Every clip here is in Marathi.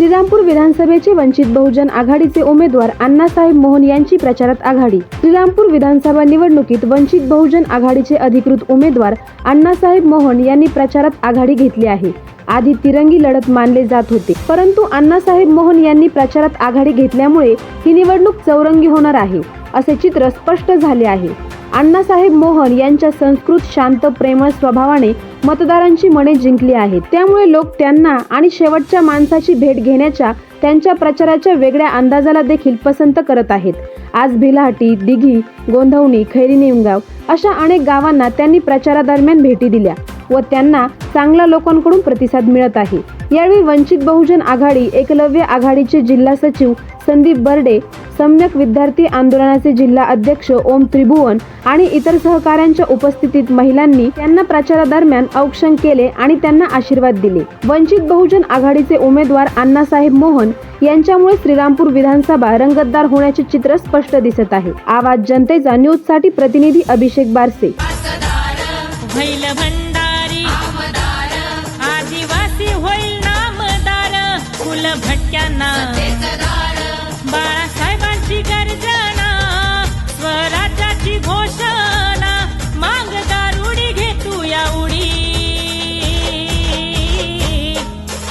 श्रीरामपूर विधानसभेचे वंचित बहुजन आघाडीचे उमेदवार अण्णासाहेब मोहन यांची प्रचारात आघाडी. श्रीरामपूर विधानसभा निवडणुकीत वंचित बहुजन आघाडीचे अधिकृत उमेदवार अण्णासाहेब मोहन यांनी प्रचारात आघाडी घेतली आहे. आधी तिरंगी लढत मानले जात होते परंतु अण्णासाहेब मोहन यांनी प्रचारात आघाडी घेतल्यामुळे ही निवडणूक चौरंगी होणार आहे असे चित्र स्पष्ट झाले आहे. अण्णासाहेब मोहन यांच्या संस्कृत शांत प्रेमळ स्वभावाने मतदारांची मने जिंकली आहेत. त्यामुळे लोक त्यांना आणि शेवटच्या माणसाची भेट घेण्याच्या त्यांच्या प्रचाराच्या वेगळ्या अंदाजाला देखील पसंत करत आहेत. आज भिलाहाटी दिघी गोंधवणी खैरी निमगाव अशा अनेक गावांना त्यांनी प्रचारादरम्यान भेटी दिल्या व त्यांना चांगला लोकांकडून प्रतिसाद मिळत आहे. यावेळी वंचित बहुजन आघाडी एकलव्य आघाडीचे जिल्हा सचिव संदीप बर्डे सम्यक विद्यार्थी आंदोलनाचे जिल्हा अध्यक्ष ओम त्रिभुवन आणि इतर सहकाऱ्यांच्या उपस्थितीत महिलांनी त्यांना प्रचारादरम्यान औक्षण केले आणि त्यांना आशीर्वाद दिले. वंचित बहुजन आघाडीचे उमेदवार अण्णासाहेब मोहन यांच्यामुळे श्रीरामपूर विधानसभा रंगतदार होण्याचे चित्र स्पष्ट दिसत आहे. आवाज जनतेचा न्यूजसाठी प्रतिनिधी अभिषेक बारसे. आदिवासी होईल नामदार भटक्यांना बाळासाहेबांची गर्जना स्वराज्याची घोषणा मागदार उडी घे तू या उडी.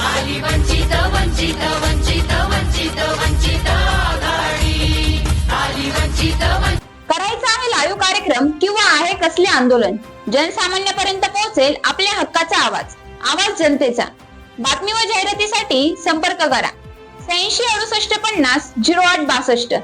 आली वंचित वंचित वंचित वंचित वंचित आली वंचित वंचित करायचा आहे लाईव्ह कार्यक्रम किंवा आहे कसले आंदोलन? जनसामान्यापर्यंत पोहोचेल आपल्या हक्काचा आवाज. आवाज जनतेचा. बातमी व जाहिरातीसाठी संपर्क करा. ऐंशी अडुसष्ट पन्नास झिरो आठ बासष्ट.